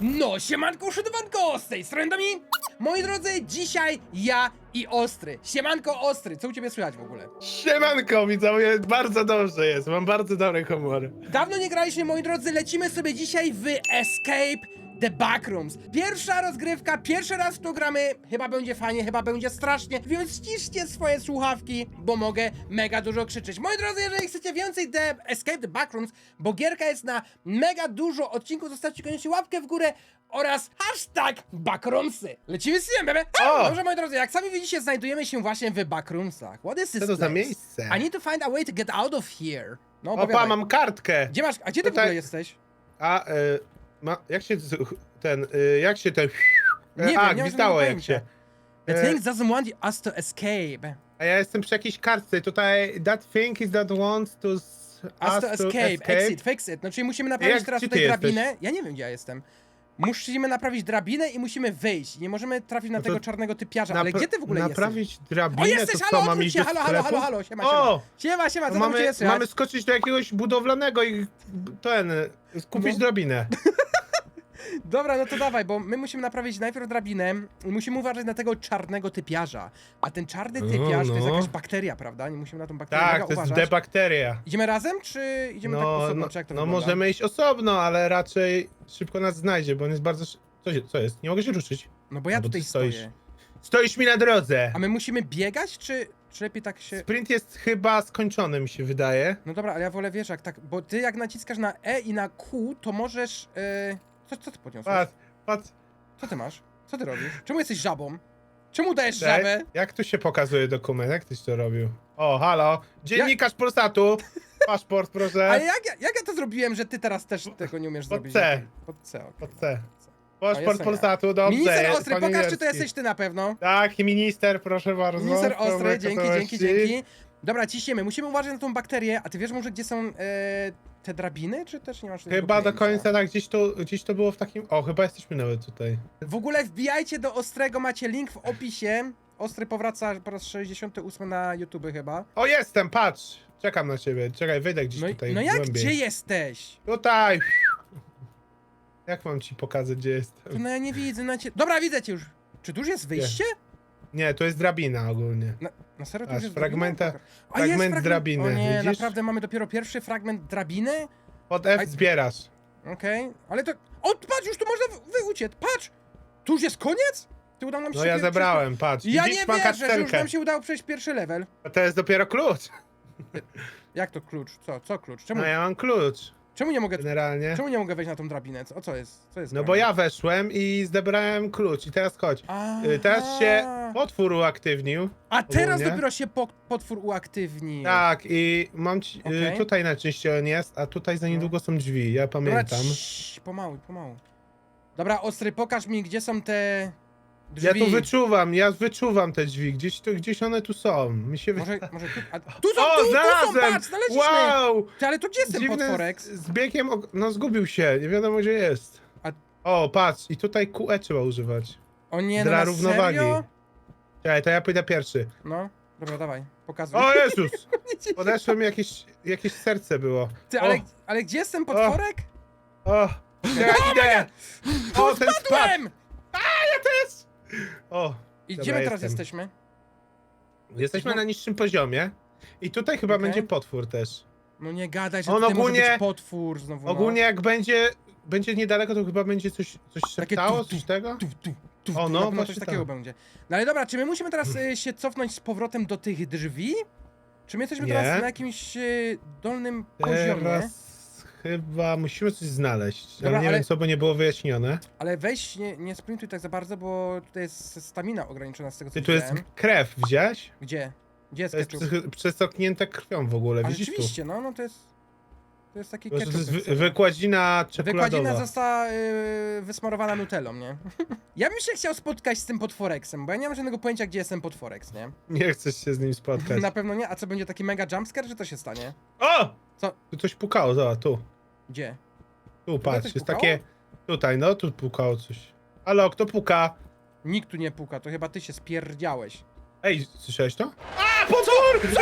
No, siemanko, szydowanko, z tej strony Domi. Moi drodzy, dzisiaj ja i Ostry. Siemanko, Ostry, co u ciebie słychać w ogóle? Siemanko, widzowie, bardzo dobrze jest, mam bardzo dobry humor. Dawno nie graliśmy, moi drodzy, lecimy sobie dzisiaj w Escape The Backrooms. Pierwsza rozgrywka, pierwszy raz w to gramy, chyba będzie fajnie, chyba będzie strasznie, więc ściszcie swoje słuchawki, bo mogę mega dużo krzyczeć. Moi drodzy, jeżeli chcecie więcej The Escape The Backrooms, bo gierka jest na mega dużo odcinków, zostawcie koniecznie łapkę w górę oraz hashtag Backroomsy. Lecimy z tym, bebe! O! Dobrze, moi drodzy, jak sami widzicie, znajdujemy się właśnie w Backroomsach. What is this Co to za place? miejsce? I need to find a way to get out of here. No, Opa, opowiadaj. mam kartkę. Gdzie masz, a gdzie ty w Tutaj- ogóle jesteś? A, y, ma, jak się z- ten, y, jak się ten... Nie a, wiem, nie mam gwizdało żadnego jak się. The E, thing doesn't want us to escape. A ja jestem przy jakiejś kartce, tutaj that thing is that wants to... s- Us to escape, exit, fix it. No czyli musimy naprawić Jak- teraz gdzie tutaj ty jesteś? drabinę. Ja nie wiem gdzie ja jestem. Musimy naprawić drabinę i musimy wyjść. Nie możemy trafić na No to tego czarnego typiarza. Ale Napra- gdzie ty w ogóle jesteś? Naprawić drabinę, O jesteś, to halo, co, mam odwróć iść się, do halo, halo, halo, sklepu? halo, siema, siema. O! Siema, siema, co tam u ciebie mamy, słychać? mamy skoczyć do jakiegoś budowlanego i ten, kupić No. drabinę. Dobra, no to dawaj, bo my musimy naprawić najpierw drabinę i musimy uważać na tego czarnego typiarza. A ten czarny No, typiarz to jest no. jakaś bakteria, prawda? Nie musimy na tą bakterię Tak, mega to jest uważać. debakteria. Idziemy razem, czy idziemy tak No, osobno, no, czy jak to no wygląda? możemy iść osobno, ale raczej szybko nas znajdzie, bo on jest bardzo... szy- Co, się, co jest? Nie mogę się ruszyć. No bo ja No bo tutaj ty stoisz. stoję. Stoisz mi na drodze! A my musimy biegać, czy, czy lepiej tak się... Sprint jest chyba skończony, mi się wydaje. No dobra, ale ja wolę wiesz, jak tak, bo ty jak naciskasz na E i na Q, to możesz... Yy... Co, co ty podniosłeś? Patrz, patrz. Co ty masz? Co ty robisz? Czemu jesteś żabą? Czemu dajesz Cześć. żabę? Jak tu się pokazuje dokument? Jak tyś to robił? O, halo! Dziennikarz Polsatu! Paszport, proszę. Ale jak, ja- jak ja to zrobiłem, że ty teraz też tego nie umiesz Pod zrobić? C. Pod C, okej. Pod C. O, Paszport jestem ja. Polsatu, dobrze. Minister jest Ostry, pan pokaż czy to jesteś ty na pewno. Tak, i minister, proszę bardzo. Minister Ostry, dzięki, gotowości. dzięki, dzięki. Dobra, ciśniemy. Musimy uważać na tą bakterię, a ty wiesz może gdzie są e, te drabiny, czy też nie masz tego Chyba do pojęcia? końca, tak, gdzieś to, gdzieś to było w takim... O, chyba jesteśmy nawet tutaj. W ogóle wbijajcie do Ostrego, macie link w opisie. Ostry powraca po raz 68 na YouTube chyba. O, jestem, patrz! Czekam na ciebie. Czekaj, wyjdę gdzieś No, i- tutaj no jak, głębiej. gdzie jesteś? Tutaj! Jak mam ci pokazać, gdzie To jestem? no ja nie widzę, na cie... Dobra, widzę cię już. Czy tu już jest wyjście? Nie, to jest drabina ogólnie. Na, na serio Masz już jest fragmenta- drabina? A, jest fragment drabiny, O nie, widzisz? naprawdę mamy dopiero pierwszy fragment drabiny? Pod F Aj- zbierasz. Okej, ale to... O, patrz, już tu można wy- wyuciec, patrz! Tu już jest koniec? Ty udało nam się... No ja zebrałem, patrz. Ja Widzisz, nie mam wierzę, że już nam się udało przejść pierwszy level. A To jest dopiero klucz. Jak to klucz? Co? Co klucz? Czemu, No ja mam klucz, czemu nie mogę... generalnie. Czemu nie mogę wejść na tą drabinę? Co, o co jest? Co jest No grane? bo ja weszłem i zebrałem klucz i teraz chodź. Y, Teraz się Aha. potwór uaktywnił. A teraz ogólnie. dopiero się po, potwór uaktywni. Tak, i mam ci, y, Okej. tutaj najczęściej on jest, a tutaj za niedługo są drzwi, ja Dobra, pamiętam. ciii, pomału, pomału. Dobra, Ostry, pokaż mi, gdzie są te Ja drzwi. tu wyczuwam, ja wyczuwam te drzwi, gdzieś, tu, gdzieś one tu są. Mi się Może, wydaje. może tu... A, tu są, O, tu, tu są, znalazłem! patrz, znaleźliśmy! Wow! Ty, ale to gdzie jest ten Dziwne potworek? z, z biegiem, no zgubił się, nie wiadomo gdzie jest. A- O, patrz, i tutaj QE trzeba używać. O nie, no Dla na równowagi. serio? Czekaj, to ja pójdę pierwszy. No, dobra, dawaj, pokazuj. O Jezus! Podeszło mi jakieś, jakieś serce było. Ty, ale, O, ale gdzie jest ten potworek? o, ja idę! O, ten spadł! Spadłem! O, I gdzie my teraz jestem. jesteśmy? jesteśmy No. na niższym poziomie. I tutaj chyba Okej. będzie potwór też. No nie gadaj, że On tutaj może ogólnie- być potwór znowu, no. Ogólnie jak będzie, będzie niedaleko, to chyba będzie coś, coś Takie szeptało, tu, coś tego? Tu, tu, tu, O, tu, no, na pewno właśnie coś takiego tak. będzie. No ale dobra, czy my musimy teraz y, się cofnąć z powrotem do tych drzwi? Czy my jesteśmy Nie. teraz na jakimś y, dolnym poziomie? Teraz chyba musimy coś znaleźć. Dobra, ale nie ale- wiem co, bo nie było wyjaśnione. Ale weź, nie, nie sprintuj tak za bardzo, bo tutaj jest stamina ograniczona z tego co Ty, tu jest widziałem. krew, widziałeś? Gdzie? Gdzie jest To jest ketchup? przy- przesoknięte krwią w ogóle, Ale widzisz tu? rzeczywiście, no, no to jest... To jest taki To ketchup. jest wy- jest- wykładzina Wykładzina czekoladowa. została y, wysmarowana nutellą, nie? ja bym się chciał spotkać z tym potworeksem, bo ja nie mam żadnego pojęcia, gdzie jest ten potworeks, nie? Nie chcesz się z nim spotkać. Na pewno nie. A co, będzie taki mega jumpscare, czy to się stanie? O! Co? Tu coś pukało, zobacz, tu. Gdzie? Tu, patrz, coś jest pukało? takie... Tutaj, no, tu pukało coś. Halo, kto puka? Nikt tu nie puka, to chyba ty się spierdziałeś. Ej, słyszałeś to? A, potwór! Co?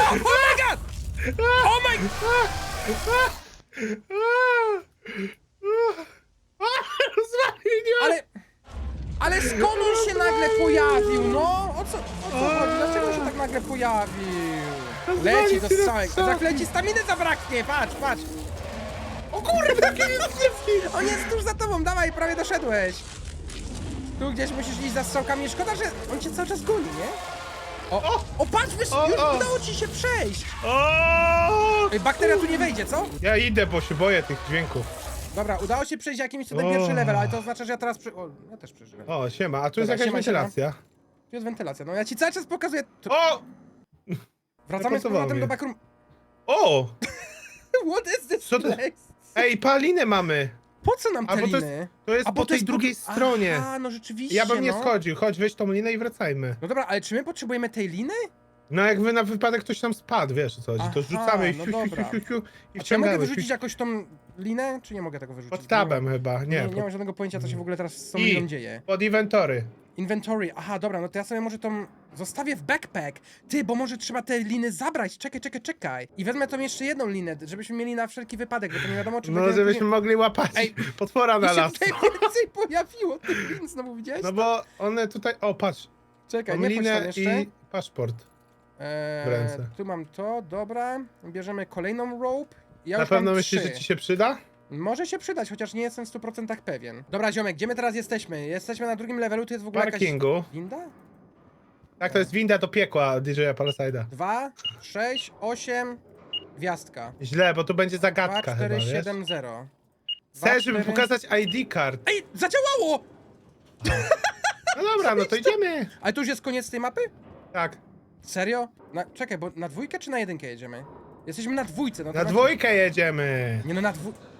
Oh my god! Oh my... Ale skąd on się nagle pojawił, no? O co, o co chodzi? Dlaczego on się tak nagle pojawił? Leci do a jak leci staminy zabraknie, patrz, patrz. O kurde, jaki jest! On jest tuż za tobą, dawaj, prawie doszedłeś. Tu gdzieś musisz iść za strzałkami, szkoda, że on cię cały czas goni, nie? O, O! o patrz, wysz, O, już o! udało ci się przejść. O! Ej, bakteria tu nie wejdzie, co? Ja idę, bo się boję tych dźwięków. Dobra, udało się przejść jakimś cudem O. pierwszy level, ale to oznacza, że ja teraz przy... O, ja też przeżyłem. O, siema, a tu jest Dobra, jakaś siema, siema. wentylacja. Tu jest wentylacja, no ja ci cały czas pokazuję... Tu... O! Wracamy z powrotem do backroom... O! What is this Co to- place? Ej, palinę mamy! Po co nam A te bo to liny? jest, to jest A, po to tej jest drugiej drugi- stronie. Aha, no rzeczywiście, Ja bym nie no. schodził, chodź, weź tą linę i wracajmy. No dobra, ale czy my potrzebujemy tej liny? No jakby na wypadek ktoś tam spadł, wiesz o co chodzi, to Aha, rzucamy no siu, siu, dobra. siu, siu, siu, i A czy ja mogę wciągamy. wyrzucić siu, jakoś tą linę, czy nie mogę tego wyrzucić? Pod tabem chyba, nie, nie, nie pod, mam żadnego pojęcia, co się w ogóle teraz z tą I- liną dzieje. pod inwentory. Inventory, aha, dobra, no to ja sobie może tą zostawię w backpack. Ty, bo może trzeba te liny zabrać, czekaj, czekaj, czekaj. I wezmę tą jeszcze jedną linę, żebyśmy mieli na wszelki wypadek, bo to nie wiadomo, czy No będziemy żebyśmy później- mogli łapać Ej, potwora na I się las. tutaj więcej pojawiło tych lin, znowu widziałeś? No bo one tutaj, o patrz, Czekaj, mam nie tam linę jeszcze. i paszport. Eee, w ręce. Tu mam to, dobra. Bierzemy kolejną rope. Ja Na już mam pewno myślisz, trzy. że ci się przyda? Może się przydać, chociaż nie jestem w 100% pewien. Dobra, ziomek, gdzie my teraz jesteśmy? Jesteśmy na drugim levelu, tu jest w ogóle jakaś... Parkingu. Winda? Tak, to jest winda do piekła DJ-a. 2, 6, 8, gwiazdka. Źle, bo tu będzie 2, zagadka 4, chyba, wiesz? 7, 0. Chcesz, żeby pokazać ID card. Ej, zadziałało! No dobra, no to idziemy. Ale to już jest koniec tej mapy? Tak, Serio? Na, czekaj, bo na dwójkę czy na jedynkę jedziemy? Jesteśmy na dwójce. No to na dwójkę jedziemy. Nie no, na dwójkę.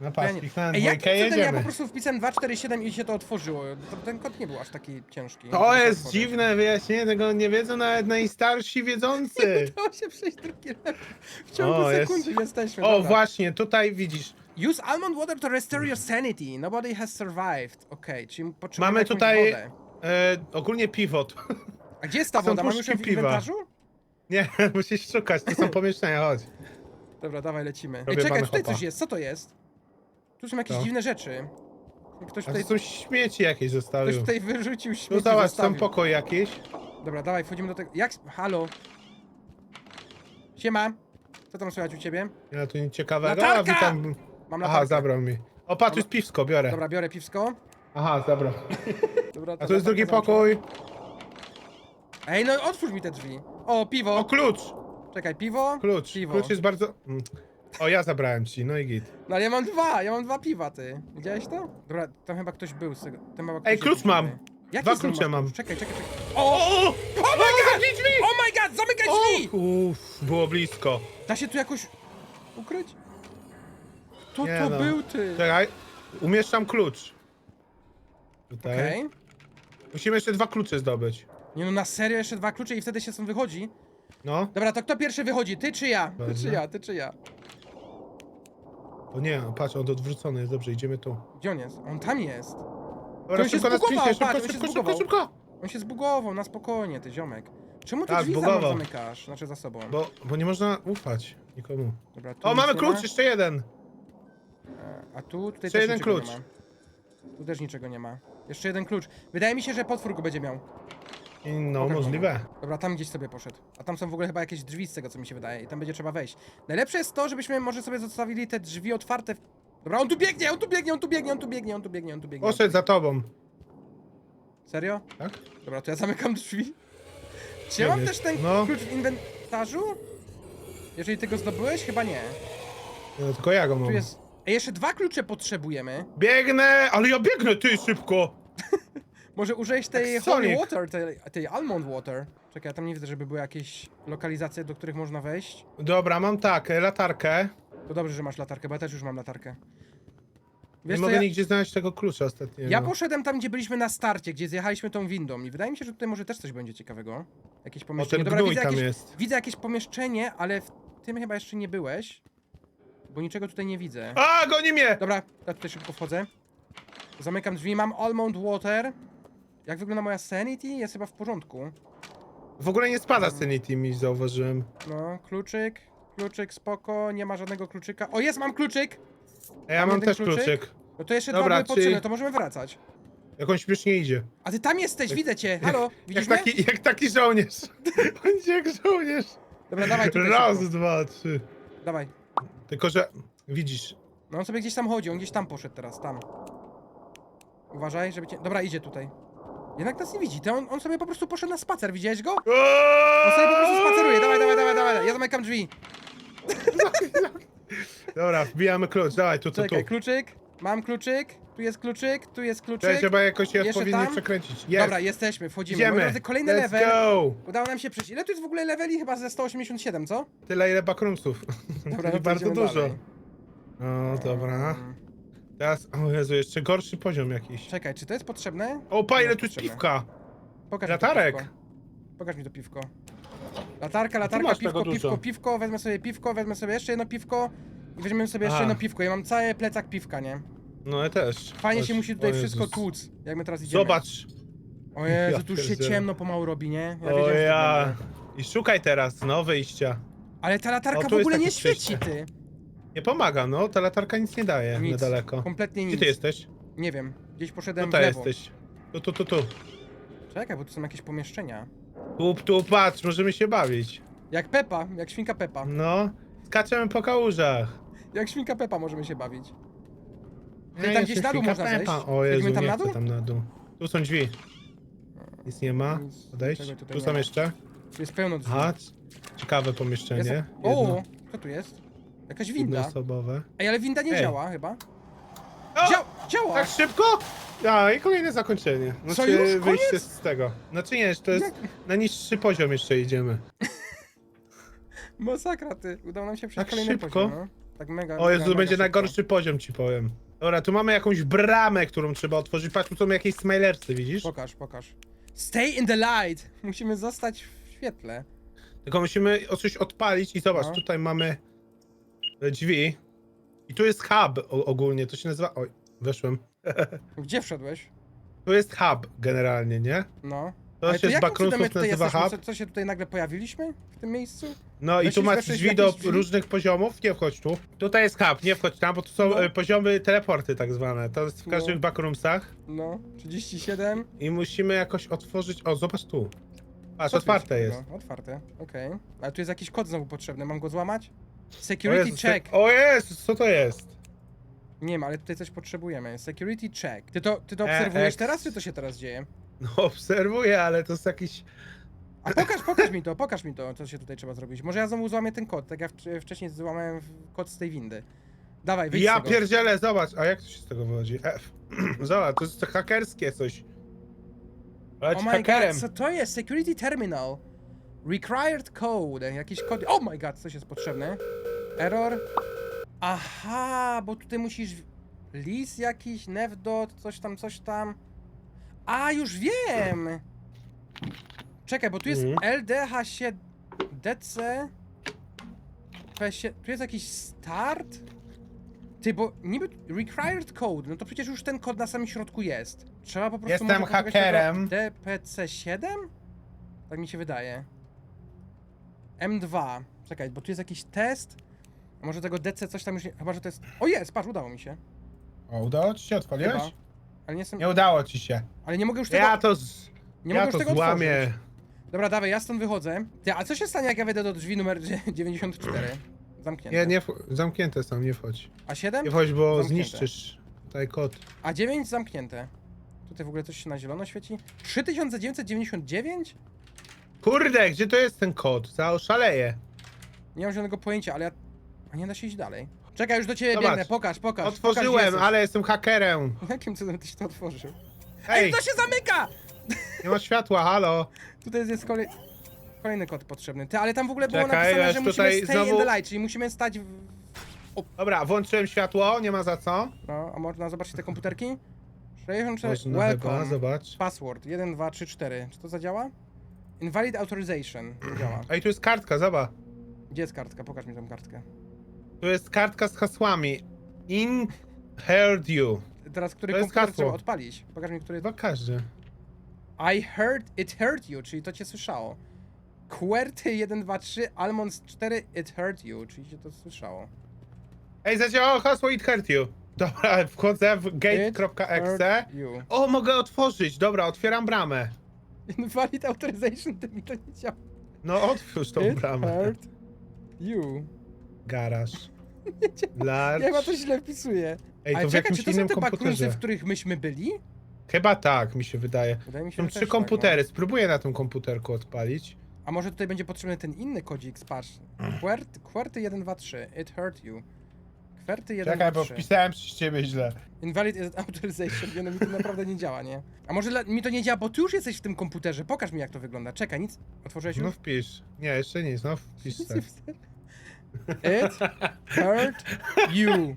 No patrz, Ej, jakim dwójkę ja po jedziemy. prostu wpisałem 247 i się to otworzyło. To, ten kod nie był aż taki ciężki. To jest dziwne wyjaśnienie, tego nie wiedzą nawet najstarsi wiedzący. Udało się przejść drugi level. W ciągu O, jest- sekundy jesteśmy. O, dobra. właśnie, tutaj widzisz. Use almond water to restore your sanity. Nobody has survived. Okej, czyli potrzebujemy Mamy jakąś tutaj wodę. e, ogólnie pivot. A gdzie jest ta są woda? Mam już ją w puszki piwa. inwentarzu? Nie, musisz szukać, to są pomieszczenia, chodź. Dobra, dawaj, lecimy. Ej, Robię czekaj, tutaj hopa. coś jest. Co to jest? Tu są jakieś Co? dziwne rzeczy. Ktoś A tutaj, to są śmieci jakieś ktoś zostawił. tutaj wyrzucił Tu śmieci, zobacz, zostawił. są pokoj jakiś. Dobra, dawaj, wchodzimy do tego. Jak? Halo? Siema. Co tam słychać u ciebie? Ja tu nic ciekawego, a Latarka! wy tam... Mam Aha, latarkę. zabrał mi. O, patrz, tu jest piwsko, biorę. Dobra, biorę piwsko. Aha, zabrał. Dobra, A tu jest drugi pokój. Ej, no otwórz mi te drzwi. O, piwo. O, klucz! Czekaj, piwo? Klucz. Piwo. Klucz jest bardzo... Mm. O, ja zabrałem ci, no i git. No ale ja mam dwa, ja mam dwa piwa, ty. Widziałeś to? Dobra, tam chyba ktoś był z tego. Tam chyba ktoś Ej, klucz mam. dziwny. Jaki Dwa klucze masz mam. klucz? Czekaj, czekaj, czekaj. O! O! O my god, drzwi! Oh my god, zamykaj drzwi! Uff, było blisko. Da się tu jakoś ukryć? Kto Nie to no. był, ty? Czekaj, umieszczam klucz. Tutaj. Okej. Musimy jeszcze dwa klucze zdobyć. Nie no, na serio jeszcze dwa klucze i wtedy się stąd wychodzi? No. Dobra, to kto pierwszy wychodzi? Ty czy ja? Ty czy ja, ty czy ja? O nie, patrz, on odwrócony jest, dobrze, idziemy tu. Gdzie on jest? On tam jest. Dobra, on się szybko na zbugował, patrz, szybko, on się szybko, szybko, zbugował. szybko! On się zbugował, na spokojnie, ty ziomek. Czemu ty Tak, drzwi za zbugował. zamykasz? Znaczy za sobą. Bo, bo nie można ufać nikomu. Dobra, tu O, nic mamy nie klucz, ma. jeszcze jeden. E, A tu, tutaj Jeszcze też jeden niczego klucz. nie ma. Tu też niczego nie ma. Jeszcze jeden klucz. Wydaje mi się, że potwór go będzie miał. No, Pokaż możliwe. Dobra, tam gdzieś sobie poszedł. A tam są w ogóle chyba jakieś drzwi z tego, co mi się wydaje. I tam będzie trzeba wejść. Najlepsze jest to, żebyśmy może sobie zostawili te drzwi otwarte. W... Dobra, on tu biegnie, on tu biegnie, on tu biegnie, on tu biegnie, on tu biegnie, on tu biegnie. Poszedł za tobą. Serio? Tak? Dobra, to ja zamykam drzwi. Czy ja Nie mam też ten No. klucz w inwentarzu? Jeżeli ty go zdobyłeś? Chyba nie. No, tylko ja go mam. Tu jest... Ej, jeszcze dwa klucze potrzebujemy. Biegnę, ale ja biegnę, ty, szybko! Może użyjesz tej Jak holy Sonic. water, tej, tej almond water. Czekaj, ja tam nie widzę, żeby były jakieś lokalizacje, do których można wejść. Dobra, mam tak, e, latarkę. To dobrze, że masz latarkę, bo ja też już mam latarkę. Nie Wiesz co, mogę ja, nigdzie znaleźć tego klucza ostatniego. ja poszedłem tam, gdzie byliśmy na starcie, gdzie zjechaliśmy tą windą i wydaje mi się, że tutaj może też coś będzie ciekawego. Jakieś O, pomieszczenie. ten gnój widzę tam jakieś, jest. widzę jakieś pomieszczenie, ale w tym chyba jeszcze nie byłeś. Bo niczego tutaj nie widzę. A, goni mnie! Dobra, ja tutaj szybko wchodzę. Zamykam drzwi, mam almond water. Jak wygląda moja sanity? Jest chyba w porządku. W ogóle nie spada Sanity, mi zauważyłem. No, kluczyk, kluczyk, spoko, nie ma żadnego kluczyka. O, jest, mam kluczyk! A ja Mam mam jeden też kluczyk? kluczyk. No to jeszcze Dobra, dwa były czyli- potrzebne, to możemy wracać. Jak on śmiesznie idzie. A ty tam jesteś, widzę cię. Halo, widzisz Jak mnie? taki, jak taki żołnierz. On idzie jak żołnierz. Dobra, dawaj tutaj Raz, szybko. dwa, trzy. Dawaj. Tylko, że widzisz, No on sobie gdzieś tam chodzi, on gdzieś tam poszedł teraz, tam. Uważaj, żeby cię... Dobra, idzie tutaj. Jednak nas nie widzi, to on, on sobie po prostu poszedł na spacer, widziałeś go? On sobie po prostu spaceruje, dawaj, dawaj, dawaj, dawaj, ja zamykam drzwi. Dobra, wbijamy klucz, dawaj, tu, tu, tu. Czekaj, kluczyk, mam kluczyk, tu jest kluczyk, tu jest kluczyk. trzeba jakoś je Jeszcze odpowiednio tam? przekręcić. Jest. Dobra, jesteśmy, wchodzimy. Moi drodzy, kolejny Let's level. go! Udało nam się przejść. Ile tu jest w ogóle leveli? Chyba ze 187, co? Tyle ile backroomsów. Dobra, no to bardzo idziemy dużo. dalej. No, dobra. Mm, Teraz, o Jezu, jeszcze gorszy poziom jakiś. Czekaj, czy to jest potrzebne? O, pa, ile tu jest potrzebne. piwka! Pokaż mi Latarek. to piwko. Pokaż mi to piwko. Latarka, masz latarka, tego piwko, dużo. piwko, piwko, wezmę sobie piwko, wezmę sobie jeszcze jedno piwko i weźmiemy sobie jeszcze Aha. jedno piwko. Ja mam cały plecak piwka, nie? No, ja też. Fajnie Chodź. się musi tutaj O wszystko Jezus. tłuc, jak my teraz idziemy. Zobacz! O Jezu, Ja tu już się pierdzielę. ciemno pomału robi, nie? O że tak ja! będzie. I szukaj teraz, no, wyjścia. Ale ta latarka O, w jest ogóle takie nie świeci, przejście. ty. Nie pomaga, no, ta latarka nic nie daje na Nic. daleko. Kompletnie nic. Gdzie ty jesteś? Nie wiem. Gdzieś poszedłem w Tutaj lewo. jesteś. Tu, tu, tu, tu. Czekaj, bo tu są jakieś pomieszczenia. Tu, tu, patrz, możemy się bawić. Jak Pepa, jak świnka Pepa. No, skaczemy po kałużach. Jak świnka Pepa możemy się bawić. Ty, Ja tam gdzieś na dół można zejść? O Jezu, tam nie na chcę dół? tam na dół. Tu są drzwi. Nic nie ma. Nic, Odejść. tutaj Tu nie są ma. jeszcze. Tu jest pełno drzwi. Aha, c- ciekawe pomieszczenie. Jest... Jedno- O, co tu jest? Jakaś winda. Jednoosobowe. Ej, ale winda nie Ej. działa chyba. O! Dzia działa! Tak szybko? A, i kolejne zakończenie. Co, Znaczy, już? wyjście Koniec? z tego. Znaczy nie, to jest na niższy poziom jeszcze idziemy. Masakra, ty. Udało nam się przejść Tak kolejny szybko? poziom, no. Tak mega, O mega, Jezu, mega będzie szybko. najgorszy poziom ci powiem. Dobra, tu mamy jakąś bramę, którą trzeba otworzyć. Patrz, tu są jakieś smilersy, widzisz? Pokaż, pokaż. Stay in the light! Musimy zostać w świetle. Tylko musimy o coś odpalić i zobacz, No. tutaj mamy drzwi. I tu jest hub o, ogólnie, to się nazywa... Oj, weszłem. Gdzie wszedłeś? Tu jest hub generalnie, nie? No. To Ale się z cudem my tutaj nazywa jesteśmy? hub. Co, co się tutaj nagle pojawiliśmy? W tym miejscu? No i tu Weszliśmy- masz drzwi do jakieś drzwi? różnych poziomów. Nie wchodź tu. Tutaj jest hub, nie wchodź tam, bo tu są No. e, poziomy teleporty tak zwane. To jest w No. każdych backroomsach. No. 37. I musimy jakoś otworzyć... O, zobacz tu. Patrz, Co tu otwarte jest. Otwarte, okej. Ale tu jest jakiś kod znowu potrzebny, mam go złamać? Security Jezus, check. O Jezus, co to jest? Nie ma, ale tutaj coś potrzebujemy. Security check. Ty to, ty to E, obserwujesz ex. teraz, czy to się teraz dzieje? No obserwuję, ale to jest jakiś... A pokaż, pokaż mi to, pokaż mi to, co się tutaj trzeba zrobić. Może ja znowu złamię ten kod, tak jak wcz- wcześniej złamałem w- kod z tej windy. Dawaj, wyjdź z Ja tego. pierdzielę, zobacz, a jak to się z tego wychodzi? F. zobacz, to jest to hakerskie coś. Ale Oh my hakerem. god, co to jest? Security terminal. Required code. Jakiś kod. Oh my god, coś jest potrzebne. Error. Aha, bo tutaj musisz... Lis jakiś, nevdot, coś tam, coś tam. A, już wiem! Czekaj, bo tu jest Mhm. LDH7 DC... P7, tu jest jakiś start? Ty, bo niby required code, no to przecież już ten kod na samym środku jest. Trzeba po prostu Jestem może poszukać hakerem. tego DPC7? Tak mi się wydaje. M2. Czekaj, bo tu jest jakiś test. Może tego DC coś tam już nie... Chyba, że to jest... O jest, patrz, udało mi się. O, udało ci się, odpaliłeś? Chyba. Ale nie jestem... Nie udało ci się. Ale nie mogę już tego... Ja to z... nie ja mogę to już tego złamię. otworzyć. Dobra, dawaj, ja stąd wychodzę. Ty, a co się stanie, jak ja wejdę do drzwi numer 94? Zamknięte. Nie, nie, wch- zamknięte są, nie wchodź. A 7? Nie wchodź, bo Zamknięte. zniszczysz tutaj kod. A 9 zamknięte. Tutaj w ogóle coś się na zielono świeci. 3999? Kurde, gdzie to jest ten kod? Za oszaleję. Nie mam żadnego pojęcia, ale ja... A nie da się iść dalej. Czekaj, już do ciebie Zobacz. biegnę, pokaż, pokaż. Otworzyłem, gdzie ale jestem hakerem. jesteś. Jakim cudem tyś to otworzył? Hej, Ej, to się zamyka! nie ma światła, halo. Tutaj jest kolej... kolejny kod potrzebny. Ty, ale tam w ogóle było Czekaj, napisane, aż że musimy tutaj stay in znowu- the light, czyli musimy stać w... Dobra, włączyłem światło, nie ma za co. No, a można zobaczyć te komputerki? 64, Można chyba, welcome, zobacz. password, 1, 2, 3, 4. Czy to zadziała? Invalid authorization, działa. Ej, tu jest kartka, zobacz. Gdzie jest kartka? Pokaż mi tą kartkę. Tu jest kartka z hasłami. In heard you. Teraz, który To jest komputer hasło. trzeba odpalić? Pokaż mi, który... Chyba każdy. I heard, it heard you, czyli to cię słyszało. QWERTY 1, 2, 3, Almonds 4, it heard you, czyli cię to słyszało. Ej, zadziałało hasło It Hurt You. Dobra, wchodzę w It gate.exe. hurt you. O, mogę otworzyć. Dobra, otwieram bramę. Invalid authorization, to mi to nie działa. No, otwórz tą It bramę. hurt you. Garaż. Large. Ja chyba to źle wpisuję. Ej, Ale to w czekaj, jakimś czy to są innym te backroomsy, komputerze. w których myśmy byli? Chyba tak, mi się wydaje. Wydaje mi się, Są że trzy też komputery. Spróbuję na tym komputerku odpalić. Tak, no. A może tutaj będzie potrzebny ten inny kodzik, patrz. Quert, QWERTY 1, 2, 3. It hurt you. QWERTY 1, Czekaj, 2, bo 3. wpisałem przez ciebie źle. Invalid authorization, nie, no mi to naprawdę nie działa, nie? A może dla, mi to nie działa, bo ty już jesteś w tym komputerze. Pokaż mi jak to wygląda. Czekaj, nic. Otworzyłeś już? No wpisz. Nie, jeszcze nic, no wpisz tak. It hurt you.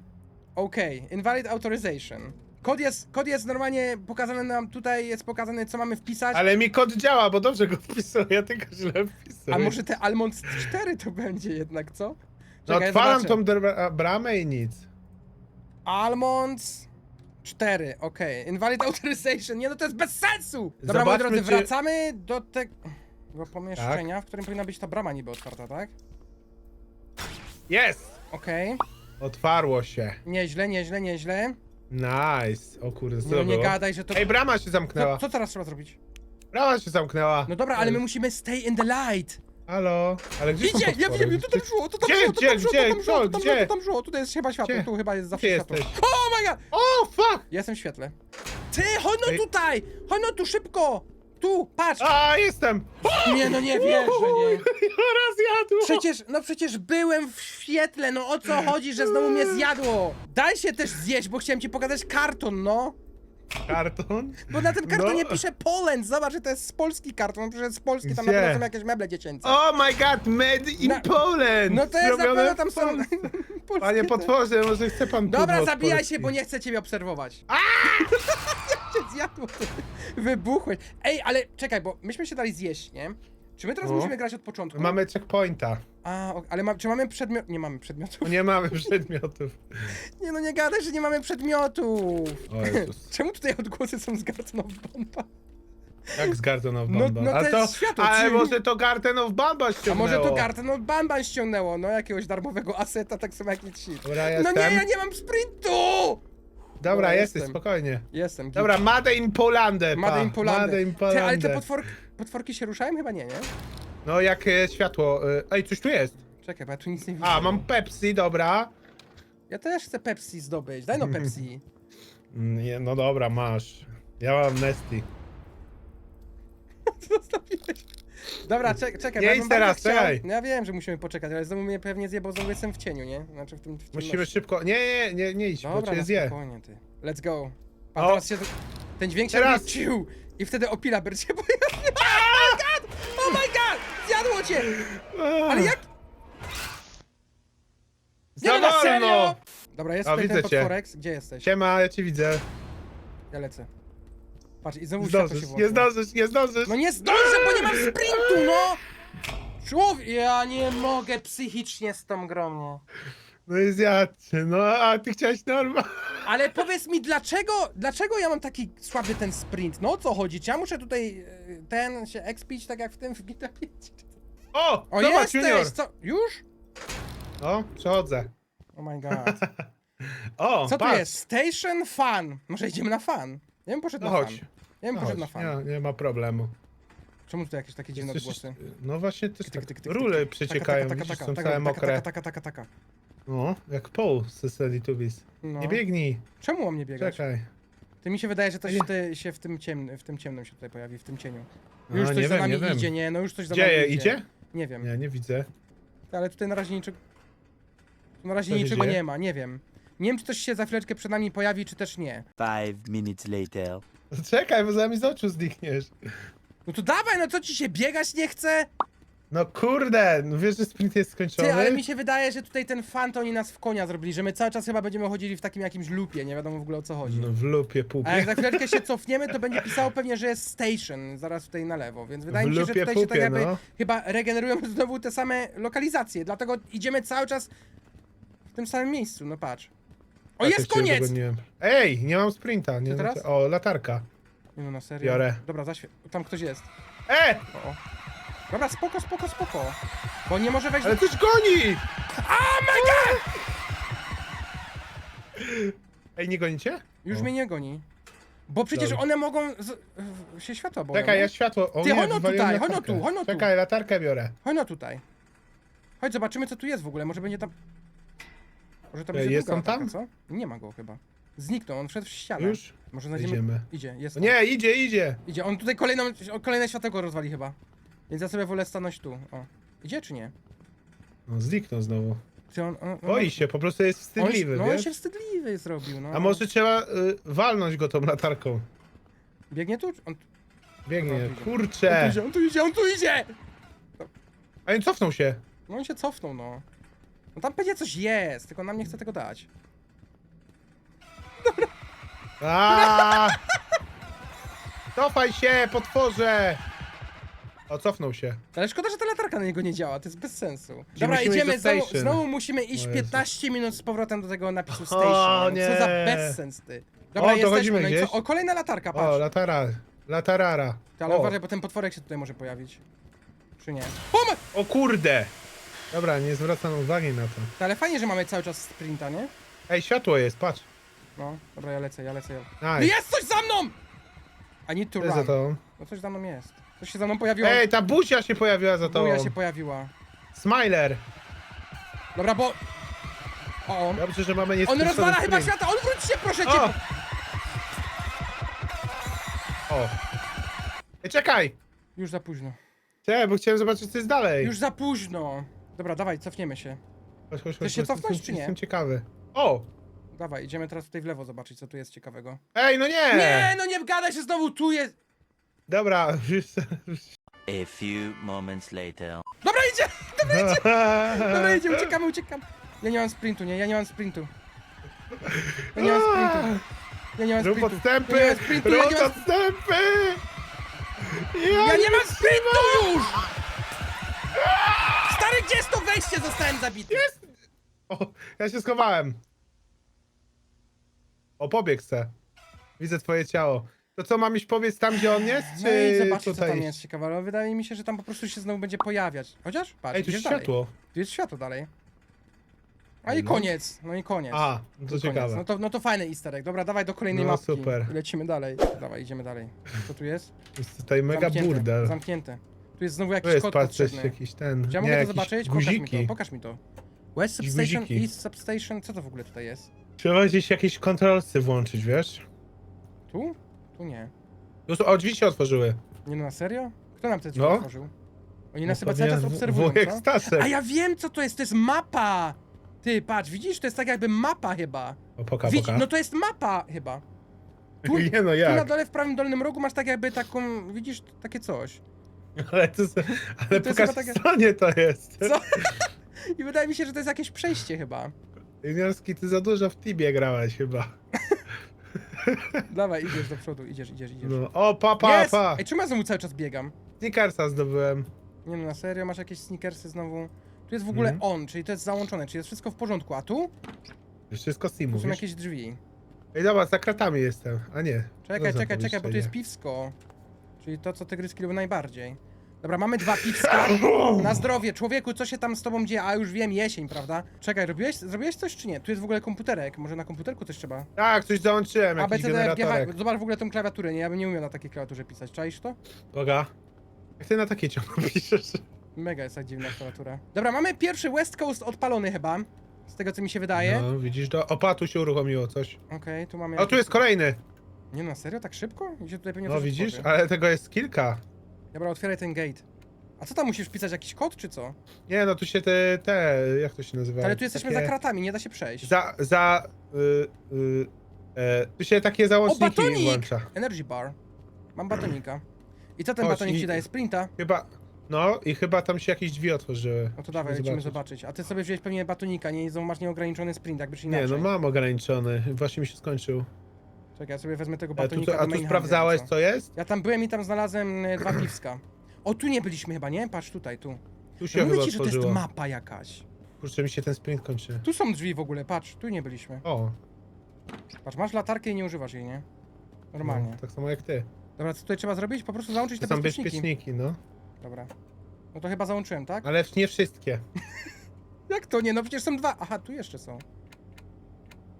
Okej, invalid authorization. Kod jest, kod jest normalnie pokazany nam, tutaj jest pokazane co mamy wpisać. Ale mi kod działa, bo dobrze go wpisuję, tylko źle wpisuję. A może te Almond 4 to będzie jednak, co? No Czekaj, zobaczę. tą bramę i nic. Almonds 4, okej. Invalid authorization. Nie no to jest bez sensu! Dobra, moi Zobaczmy, drodzy, czy- wracamy do tego pomieszczenia, Tak. w którym powinna być ta brama niby otwarta, tak? Jest! Okej. Otwarło się. Nieźle, nieźle, nieźle. Nice. O kurde, co No to nie było? gadaj, że to... Ej, brama się zamknęła. Co, teraz trzeba zrobić? Brama się zamknęła. No dobra, ale my musimy stay in the light. Halo? Ale gdzie są Idzie, ja potwory? wiem, to tam szło, to tam Gdzie, szło, to gdzie, tam szło, to gdzie, tam szło, co, to tam szło, to tam szło. Tutaj jest chyba światło, Gdzie? tu chyba jest zawsze Gdzie światło. jesteś? Oh my god! O, fuck! Ja jestem w świetle. Ty, chodź no Ej. tutaj! Chodź no tu, szybko! Tu, patrz! A, jestem! Nie, no nie wierzę, nie. Raz jadło! Przecież, no przecież byłem w świetle, no o co chodzi, że znowu mnie zjadło? Daj się też zjeść, bo chciałem ci pokazać karton, no. Karton? Bo na tym kartonie No. pisze Poland, zobacz, że to jest z polski karton, że z Polski, tam Gdzie? są jakieś meble dziecięce. Oh my god, made in Na- Poland! No to jest na Zrobione pewno tam w są Polsce. polskie Panie te- potworze, może chce pan Dobra, zabijaj się, bo nie chcę ciebie obserwować. Ty wybuchłeś. Ej, ale czekaj, bo myśmy się dali zjeść, nie? Czy my teraz No. musimy grać od początku? Mamy checkpointa. A, ale ma, czy mamy przedmiot... Nie mamy przedmiotów. Nie mamy przedmiotów. Nie no, nie gadaj, że nie mamy przedmiotów. O Jezus. Czemu tutaj odgłosy są z Garden of Bamba? Jak z Garden of No- Bamba? no to A jest światło, Ale czyli- może to Garden of Bamba A ściągnęło? może to Garden of Bamba ściągnęło, no jakiegoś darmowego aseta, tak samo jak i ci. Dobra, No jestem. nie, ja nie mam sprintu! Dobra, jesteś, jestem. spokojnie. Jestem. git. Dobra, Made in Polandę, Made pa. in Polandę. Made in Ty, ale te Polandę. potworki, potworki się ruszają? Chyba nie, nie? No jak e, światło. e, Ej, coś tu jest. Czekaj, bo ja tu nic nie widzę. A, mam Pepsi, dobra. Ja też chcę Pepsi zdobyć. Daj no Pepsi. Nie, no dobra, masz. Ja mam Nesty. Zostawiłeś. Dobra, czek, czekaj. Nie bo ja idź bym teraz, bardzo chciał- czekaj. No ja wiem, że musimy poczekać, ale znowu mnie pewnie zje, bo znowu jestem w cieniu, nie? Znaczy w tym w Musimy szybko. Nie, nie, nie, nie idź, bo Dobra, cię na zje. spokojnie ty. Let's go. A O. teraz się... Ten dźwięk się Teraz. ciu i wtedy opila będzie pojawiła. Oh my god! Oh my god! Zjadło cię! Ale jak... Nie no, wolno! serio! Dobra, jest O, tutaj ten widzę cię. potworek. Gdzie jesteś? Siema, ja cię widzę. Ja lecę. Patrz, i znowu światło się Zdążysz, nie zdążysz, nie zdążysz. No nie zdążę, bo nie mam sprintu, no! Człowiek, ja nie mogę psychicznie z tą grą, nie. No i zjadźcie, no a ty chciałeś normalnie. Ale powiedz mi, dlaczego, dlaczego ja mam taki słaby ten sprint? No o co chodzi? Czy ja muszę tutaj e, ten się expić tak jak w tym w GTA 5? O, O, zobacz, jesteś! Junior. Co? Już? O, przechodzę. Oh my god. O, Co to patrz. jest? Station Fun. Może idziemy na fan? Ja bym poszedł No na chodź. fan. Ja bym No poszedł na chodź, fan. nie, nie ma problemu. Czemu tutaj jakieś takie dziwne Słyszysz- odgłosy? No właśnie, też Tyk, tyk, tyk, tyk, rule przeciekają, widzisz, są całe mokre. Taka, taka, taka, taka. No, jak Paul z Teletubbies. No. Nie biegnij, Czemu mam nie biegać? czekaj. Ty mi się wydaje, że coś Nie. ty, się w tym, ciemnym, w tym ciemnym się tutaj pojawi, w tym cieniu. No, Już coś nie za wiem, nami nie wiem. idzie, nie, no już coś za Gdzie nami idzie? Nie wiem, Nie, nie widzę. ale tutaj na razie niczego... tu Na razie Co się niczego dzieje? nie ma, nie wiem. Nie wiem, czy coś się za chwileczkę przed nami pojawi, czy też nie. Five minutes later. Czekaj, bo za mi z oczu znikniesz. No to dawaj, no co ci się biegać nie chce? No kurde, no wiesz, że sprint jest skończony? Ty, ale mi się wydaje, że tutaj ten fan to oni nas w konia zrobili, że my cały czas chyba będziemy chodzili w takim jakimś lupie, nie wiadomo w ogóle o co chodzi. No w lupie A pupie. jak za chwileczkę się cofniemy, to będzie pisało pewnie, że jest station, zaraz tutaj na lewo, więc wydaje W mi się, że lupie tutaj się tak pupie, jakby no. chyba regenerują znowu te same lokalizacje, dlatego idziemy cały czas w tym samym miejscu, no patrz. O, Tak, jest koniec! dogoniłem. Ej, nie mam sprinta. Nie Co teraz? O, latarka. Nie no, na serio? Biorę. Dobra, zaświe... Tam ktoś jest. E! O, o. Dobra, spoko, spoko, spoko. Bo nie może wejść Ale do... coś goni! Oh my god! Ej, nie gonicie? Już O. mnie nie goni. Bo przecież Dobra. one mogą z... w- się światła boją. Czekaj, nie? ja światło. O Ty, nie, no wywaliłem tutaj, no latarkę. tu, chodź no tu. Czekaj, latarkę biorę. Chodź no tutaj. Chodź, zobaczymy co tu jest w ogóle. Może będzie tam... Może tam Ej, jest druga on tam? latarka, co? Nie ma go chyba. Zniknął, on wszedł w ścianę. Już? Może znajdziemy... Idziemy. Idzie, jest O tam. nie, idzie, idzie. Idzie, on tutaj kolejną, kolejne światełko rozwali chyba. Więc ja sobie wolę stanąć tu. O. Idzie czy nie? No, zniknął znowu. Ty on, on, on, Boi się, po prostu jest wstydliwy, on, no, on wiesz? się wstydliwy zrobił, no. A może trzeba y, walnąć go tą latarką. Biegnie tu? On, Biegnie, idzie. on tu kurczę. idzie, on tu idzie, on tu idzie! A nie cofnął się. No on się cofnął, no. No tam pewnie coś jest, tylko nam nie chce tego dać. A! Cofaj się, potworze! O, cofnął się. Ale szkoda, że ta latarka na niego nie działa, to jest bez sensu. Dobra, musimy idziemy, do znowu, station. znowu musimy iść O Jezu. 15 minut z powrotem do tego napisu O, station. nie. Co za bezsens ty. Dobra, O, dochodzimy jesteśmy, no i gdzieś. co? O, kolejna latarka, O, patrz. latara. Latarara. Ty, ale O, uważaj, bo ten potworek się tutaj może pojawić. Czy nie? Pom! o kurde! Dobra, nie zwracam uwagi na to. To, ale fajnie, że mamy cały czas sprinta, nie? Ej, światło jest, patrz. No, dobra, ja lecę, ja lecę. Ja... No Nice. jest coś za mną! I need to za run. to? No coś za mną jest. Coś się za mną pojawiło. Ej, ta buzia się pojawiła za tobą. Buja się pojawiła. Smiler. Dobra, bo... O, on. Dobrze, że mamy On nieskończony rozwala chyba świata, odwróć się proszę cię! O! O. Ej, czekaj! Już za późno. Czekaj, bo chciałem zobaczyć, co jest dalej. Już za późno. Dobra, dawaj, cofniemy się. Chodź, chodź, Chcesz chodź, się cofnąć, jestem, czy nie? Jestem ciekawy. O! Dawaj, idziemy teraz tutaj w lewo zobaczyć, co tu jest ciekawego. Ej, no nie! Nie, no nie gadaj się znowu, tu jest... Dobra, już... A few moments later. Dobra, idzie! Dobra, idzie, uciekamy, uciekam. Ja nie mam sprintu, nie, ja nie mam sprintu. Ja nie mam sprintu. Ja nie mam Rób sprintu. odstępy! Ja nie mam sprintu, ja Rób nie mam, odstępy! ja nie mam sprintu już! Stary, gdzie jest to wejście? Zostałem zabity. O, ja się schowałem. O, pobieg se. Widzę twoje ciało. To co, mam iść powiedz tam, gdzie on jest, czy No i zobaczcie, co tutaj tam jest ciekawe, ale wydaje mi się, że tam po prostu się znowu będzie pojawiać. Chociaż, patrz, Ej, tu idziesz jest dalej. światło. Tu jest światło dalej. A i no. koniec, no i koniec. A, no to ciekawe. No to, no to fajny easter egg. Dobra, dawaj do kolejnej No, mapki. super. Lecimy dalej. Dawaj, idziemy dalej. Co tu jest? Jest tutaj mega Zamknięte, burdel. Zamknięte. Tu jest znowu To jakiś jest, kod potrzebny. jakiś ten... Czy ja mogę to jakieś zobaczyć? Pokaż mi guziki. to, pokaż mi to. West Jakieś Substation, guziki. East Substation, co to w ogóle tutaj jest? Trzeba gdzieś jakieś kontrolsy włączyć, wiesz? Tu? Tu nie. Są- O, drzwi się otworzyły. Nie no, na serio? Kto nam te drzwi No. otworzył? Oni nas chyba cały czas obserwują, Wujek co? A ja wiem co to jest, to jest mapa! Ty, patrz, widzisz? To jest tak jakby mapa chyba. O, poka, Widz, poka. no to jest mapa chyba. Tu, nie no, tu na jak? dole w prawym dolnym rogu masz tak jakby taką, widzisz, takie coś. Ale, to, jest- ale To jest pokaż chyba taka- w stronie to jest. Co? I wydaje mi się, że to jest jakieś przejście chyba. Juniorski, ty za dużo w Tibie grałeś chyba. Dawaj, idziesz do przodu, idziesz, idziesz, idziesz. No. O, pa, pa, Jest! pa. Ej, czemu ja znowu cały czas biegam? Snickersa zdobyłem. Nie no, na serio, masz jakieś sneakersy znowu? Tu jest w ogóle Mhm. on, czyli to jest załączone, czyli jest wszystko w porządku, a tu? Już wszystko Tu są wiesz? jakieś drzwi. Ej, dobra, za kratami jestem. A nie. Czekaj, za czekaj, czekaj, bo tu jest piwsko. Czyli to, co tygryski lubią najbardziej. Dobra, mamy dwa piwska. Na zdrowie, człowieku, co się tam z tobą dzieje? A już wiem, jesień, prawda? Czekaj, robiłeś, zrobiłeś coś czy nie? Tu jest w ogóle komputerek, może na komputerku coś trzeba? Tak, coś załączyłem, A, B, jakiś C, D, F, G, H. generatorek. Zobacz w ogóle tą klawiaturę, nie? Ja bym nie umiał na takiej klawiaturze pisać, czaisz to? Boga. Jak ty na takie ciągle piszesz? Mega jest tak dziwna klawiatura. Dobra, mamy pierwszy West Coast odpalony chyba. Z tego co mi się wydaje. No, widzisz, do opatu się uruchomiło coś. Okej, tu mamy... O, tu jest kolejny. Nie no, serio? Tak szybko? Się tutaj pewnie No coś widzisz, otworzy. ale tego jest kilka. Dobra, otwieraj ten gate. A co tam musisz wpisać? Jakiś kod czy co? Nie, no tu się te, te, jak to się nazywa? Ale tu jesteśmy za kratami, nie da się przejść. Za, za, y, y, e, tu się takie załączniki batonik! włącza. Energy bar. Mam batonika. I co ten Chodź, batonik i- ci daje? Sprinta? Chyba, no i chyba tam się jakieś drzwi otworzyły. No to dawaj, lecimy zobaczyć. A ty sobie wziąłeś pewnie batonika, nie? I znowu masz nieograniczony sprint, jakbyś Nie, inaczej. no mam ograniczony, właśnie mi się skończył. Ja sobie wezmę tego A tu, batonika a do tu main sprawdzałeś handla, co jest? Ja tam byłem i tam znalazłem e, dwa piwska. O, tu nie byliśmy chyba, nie? Patrz tutaj, tu. Tu się chyba mówię ci, że to jest otworzyło. mapa jakaś. Kurczę, mi się ten sprint kończy. Tu są drzwi w ogóle, patrz, tu nie byliśmy. O, Patrz, masz latarkę i nie używasz jej, nie? Normalnie. No, tak samo jak ty. Dobra, co tutaj trzeba zrobić? Po prostu załączyć To te są bezpieczniki. bezpieczniki, no. Dobra. No to chyba załączyłem, tak? Ale nie wszystkie. Jak to nie? No przecież są dwa. Aha, tu jeszcze są.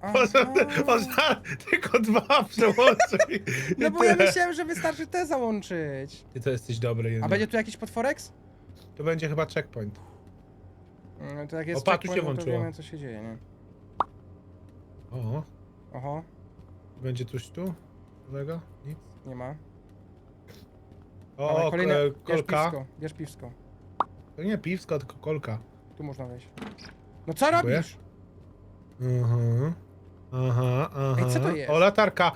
On za, tylko dwa przełączy. i- No bo ja myślałem, że wystarczy te załączyć. Ty to jesteś dobry A jednak. będzie tu jakiś potworex? To będzie chyba checkpoint. No to jak jest Opa, tu się checkpoint, no to włączyło. wiemy co się dzieje, nie? O, Oho, będzie coś tu? Nowego? Nic? nie ma. O, kolejne, e, bierz kolka. piwsko, bierz piwsko. To nie piwsko, tylko kolka. Tu można wejść. No co Dziękuję. robisz? Aha. Aha, aha. Ej, co to jest? O, latarka.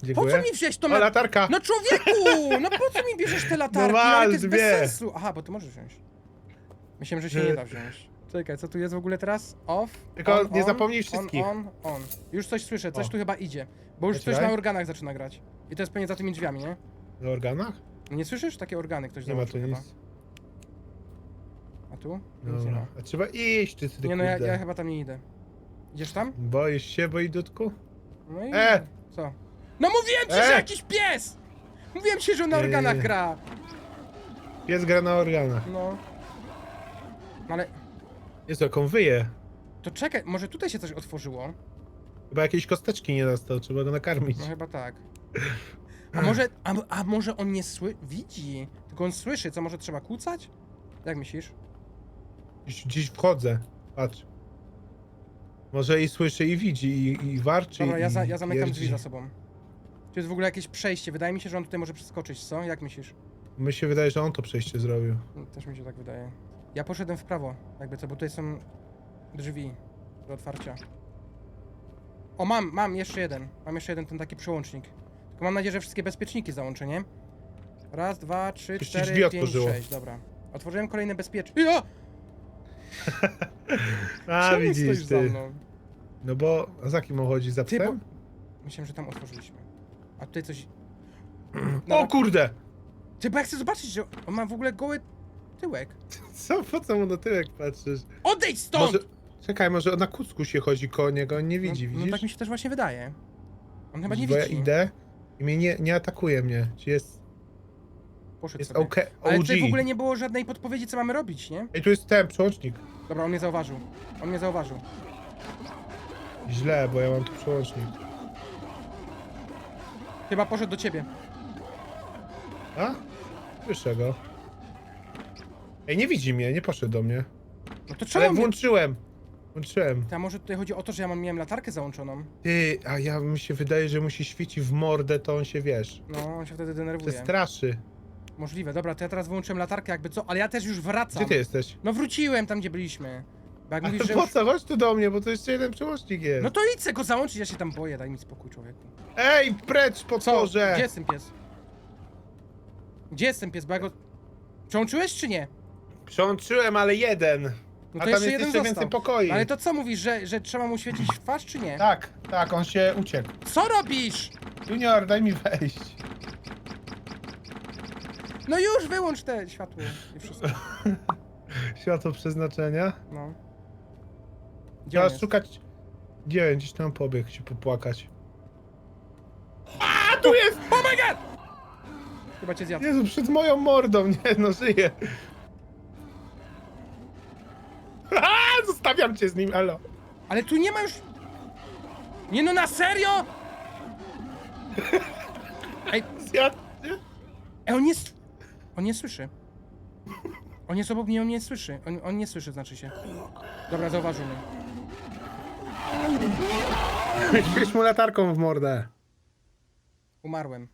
Po Dziękuję. co mi wziąć to O, latarka. No człowieku! No po co mi bierzesz te latarki? No ale to jest bez sensu. Aha, bo ty możesz wziąć. Myślałem, że się nie da wziąć. Czekaj, co tu jest w ogóle teraz? Off? Tylko on, nie on, zapomnij wszystkich. On, on, on. Już coś słyszę, coś O. tu chyba idzie. Bo już coś Poczekaj. na organach zaczyna grać. I to jest pewnie za tymi drzwiami, nie? Na organach? Nie słyszysz? Takie organy ktoś Nie ma tu chyba. nic. A tu? Nic nie ma. Dobra. A trzeba iść, ty, ty Nie no, ja, kurde. ja chyba tam nie idę. Idziesz tam? Boisz się, boidutku? No i... E! Co? No mówiłem ci, że E! jakiś pies! Mówiłem ci, że on na nie, organach gra. Pies gra na organach. No. No ale... Jest jak on wyje. To czekaj, może tutaj się coś otworzyło? Chyba jakiejś kosteczki nie dostał, trzeba go nakarmić. No chyba tak. A może, a, a może on nie sły... Widzi. Tylko on słyszy, co może trzeba kłócać? Jak myślisz? Gdzieś, gdzieś wchodzę. Patrz. Może i słyszy, i widzi, i, i warczy, Dobra, ja, i za, ja zamykam drzwi za sobą. Tu jest w ogóle jakieś przejście. Wydaje mi się, że on tutaj może przeskoczyć, co? Jak myślisz? Mi się wydaje, że on to przejście zrobił. No, Też mi się tak wydaje. Ja poszedłem w prawo, jakby co, bo tutaj są drzwi do otwarcia. O, mam, mam jeszcze jeden. Mam jeszcze jeden ten taki przełącznik. Tylko mam nadzieję, że wszystkie bezpieczniki załączę, nie? Raz, dwa, trzy, Coś ci cztery, drzwi pięć, otworzyło. sześć, dobra. Otworzyłem kolejne bezpieczne. Ja! A, Czemu widzisz stoisz za ty. mną? No bo, a za kim on chodzi? Za Ty, bo... psem? Myślałem, że tam otworzyliśmy. A tutaj coś... O kurde! Ty, bo ja chcę zobaczyć, że on ma w ogóle goły tyłek. Co, po co mu na tyłek patrzysz? Odejdź stąd! Może, czekaj, może na kucku się chodzi koło niego, on nie widzi, no, widzisz? no tak mi się też właśnie wydaje. On chyba nie Bo ja widzi. idę i mnie nie, nie atakuje mnie. Czy jest, Poszedł jest sobie. OK, Ale OG. tutaj w ogóle nie było żadnej podpowiedzi, co mamy robić, nie? Ej, tu jest ten przełącznik. Dobra, on mnie zauważył. On mnie zauważył. Źle, bo ja mam tu przełącznik. Chyba poszedł do ciebie. A? Słyszę go. Ej, nie widzi mnie, nie poszedł do mnie. No to czemu Ale mnie... włączyłem. Włączyłem. A może tutaj chodzi o to, że ja mam, miałem latarkę załączoną? Ty, a ja mi się wydaje, że musi świecić w mordę, to on się wiesz. No, on się wtedy denerwuje. Przestraszy. Możliwe. Dobra, to ja teraz wyłączyłem latarkę jakby co, ale ja też już wracam. Gdzie ty jesteś? No wróciłem tam, gdzie byliśmy. Bo jak Ale mówisz, że po już... co? Chodź tu do mnie, bo to jeszcze jeden przełącznik jest. No to idź se go załączyć, ja się tam boję, daj mi spokój, człowieku. Ej, precz, Co? potworze! Gdzie jest ten pies? Gdzie jest ten pies, bo ja go... Przełączyłeś czy nie? Przełączyłem, ale jeden. No a to tam jeszcze jest jeden jeszcze został. więcej pokoi. Ale to co mówisz, że, że trzeba mu świecić w twarz, czy nie? Tak, tak, on się uciekł. Co robisz? Junior, daj mi wejść. No już wyłącz te światło i wszystko. Światło przeznaczenia. No. Gdzie on Trzeba jest? szukać... Gdzie gdzieś tam pobiegł się popłakać. A, tu jest! Oh my god! Chyba cię zjadł. Jezu, przed moją mordą, nie no, żyję. A, zostawiam cię z nim, elo. Ale tu nie ma już... Nie no, na serio? Ej, Zjadł cię? ej, on nie... On nie słyszy. On jest obok mnie, on nie słyszy. On, on nie słyszy, znaczy się. Dobra, zauważył mnie. Mu latarką w mordę. Umarłem.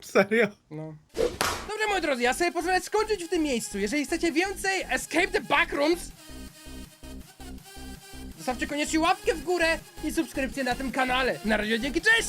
Serio? No. Dobrze, moi drodzy, ja sobie pozwolę skończyć w tym miejscu. Jeżeli chcecie więcej Escape the Backrooms, zostawcie koniecznie łapkę w górę i subskrypcję na tym kanale. Na razie, dzięki, cześć!